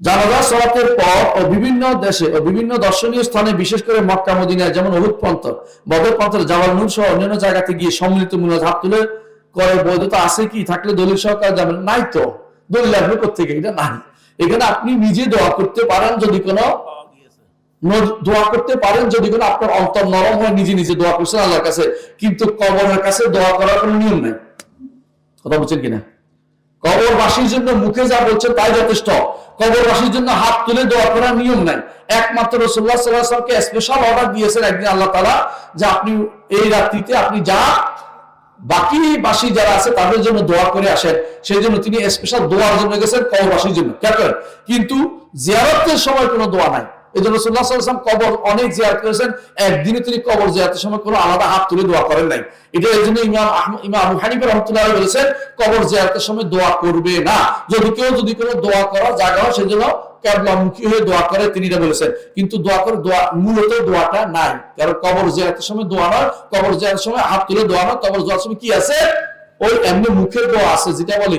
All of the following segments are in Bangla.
জানাজা সলাতের পর ও বিভিন্ন দেশে ও বিভিন্ন দর্শনীয় স্থানে, বিশেষ করে মক্কা, মদিনায়, যেমন অহুদ পন্থ বদর পন্থের জাওয়াল নূর সহ অন্যান্য জায়গাতে গিয়ে সম্মিলিত মুনাজ হাত তুলে করে। বৈধতা আছে কি? থাকলে দলিল সহকারে যাবেন নাই তো। দলিল আসবে কোথেকে এটা নাই। এখানে আপনি নিজে দোয়া করতে পারেন যদি কোনো দোয়া করতে পারেন যদি কোনো আপনার অন্তর নরম হয়, নিজে নিজে দোয়া করছেন আল্লাহর কাছে। কিন্তু কবরের কাছে দোয়া করার কোনো নিয়ম নাই। কথা বলছেন কিনা? কবরবাসীর জন্য মুখে যা বলছে তাই যথেষ্ট। কবরবাসীর জন্য হাত তুলে দোয়া করার নিয়ম নাই। একমাত্র রসুল্লাহ সাল্লাহামকে স্পেশাল অর্ডার দিয়েছেন একদিন আল্লাহ তালা যে আপনি এই রাত্রিতে আপনি যা বাকি বাসী যারা আছে তাদের জন্য দোয়া করে আসেন। সেই জন্য তিনি স্পেশাল দোয়ার জন্য গেছেন কবরবাসীর জন্য। কেন? কিন্তু জিয়ারতের সময় কোনো দোয়া নাই। এই জন্য রসুল্লাহ সাল্লাম কবর অনেক জিয়ারত করেছেন। একদিনে তিনি কবর সময় কোনো আলাদা হাত তুলে দোয়া করেন নাই। এটা এই জন্য ইমাম ইমাম হানিফা রহমতুল্লাহ বলেছেন, কবর সময় দোয়া করবে না। যদি কেউ যদি কোনো দোয়া করার জায়গা হয়, সেজন্য কেবলামুখী হয়ে দোয়া করে তিনি বলেছেন। কিন্তু দোয়া করে দোয়া, মূলত দোয়াটা নাই। কারণ কবর জিয়ারতের সময় দোয়া নয়, কবর জিয়ারতের সময় হাত তুলে দোয়া নয়, কবর জিয়ারতের সময় কি আছে? ওই এমনি মুখের দোয়া আছে, যেটা বলে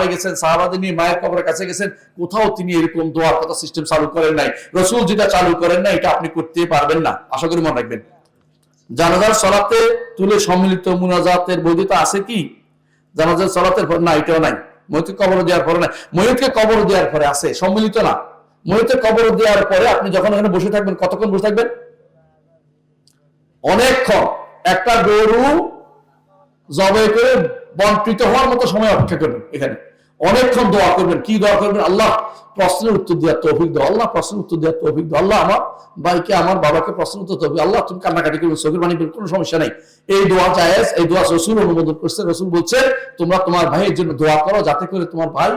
পাহাড়ে গেছেন, সাহাবাদের নিয়ে মায়ের কবরের কাছে গেছেন, কোথাও তিনি এরকম দোয়ার কথা সিস্টেম চালু করেন নাই। রসুল যেটা চালু করেন না এটা আপনি করতে পারবেন না। আশা করি মনে রাখবেন। জানাজার সলাতে তুলে সম্মিলিত মুনাজাতের বৈধতা আছে কি? জানাজার সলাতের না, এটাও নাই। মহিতকে কবর দেওয়ার পরে না মহিতকে কবর দেওয়ার পরে আছে, সম্মিলিত না। মহিতকে কবর দেওয়ার পরে আপনি যখন এখানে বসে থাকবেন, কতক্ষণ বসে থাকবেন? অনেকক্ষণ। একটা গরু জবাই করে বন্টিত হওয়ার মতো সময় অপেক্ষা করবেন এখানে। অনেকক্ষণ দোয়া করবেন, কি দোয়া করবেন? আল্লাহ প্রশ্নের উত্তর দেওয়ার তৌফিক দাও, আল্লাহ প্রশ্নের উত্তর দেওয়ার তৌফিক দাও। আল্লাহ আমার ভাইকে, আমার বাবাকে প্রশ্নের উত্তর তৌফিক আল্লাহ তুমি কান্নাকাটি করবে, চোখের পানি কোনো সমস্যা নাই। এই দোয়া জায়েজ, এই দোয়া রসুল অনুমোদন করছে। রসুল বলছে, তোমরা তোমার ভাইয়ের জন্য দোয়া করো, যাতে করে তোমার ভাই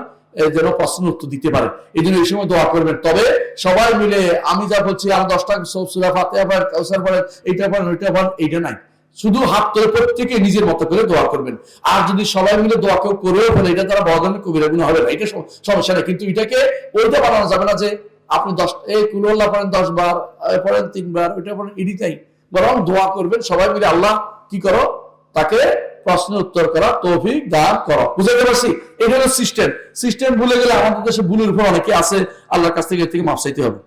যেন প্রশ্নের উত্তর দিতে পারে। এই জন্য এই সময় দোয়া করবেন। তবে সবাই মিলে আমি যা বলছি, আমি দশটা সুরা ফাতেহা পড়েন, কাউসার পড়েন, এইটা পড়েন, ওইটা পড়েন, এইটা নাই। শুধু হাত তুলে প্রত্যেকে নিজের মতো করে দোয়া করবেন। আর যদি সবাই মিলে দোয়া কেউ করেও ফেলে, এটা তারা বড় কবিরা গুণ হবে না। এটা সমস্যা নেই। কিন্তু এটাকে ওইটা বানানো যাবে না যে আপনি দশ, এই কুল্লাহ পড়েন দশ বার পড়েন তিনবার ওইটা পড়েন এডিটাই বরং দোয়া করবেন, সবাই মিলে আল্লাহ কি করো? তাকে প্রশ্নের উত্তর করা, তৌফিক দান করো। বুঝতে পারছি? এটা হলো সিস্টেম সিস্টেম ভুলে গেলে আমাদের দেশে ভুলের উপর অনেকে আছে, আল্লাহর কাছ থেকে এর থেকে মাপ চাইতে হবে।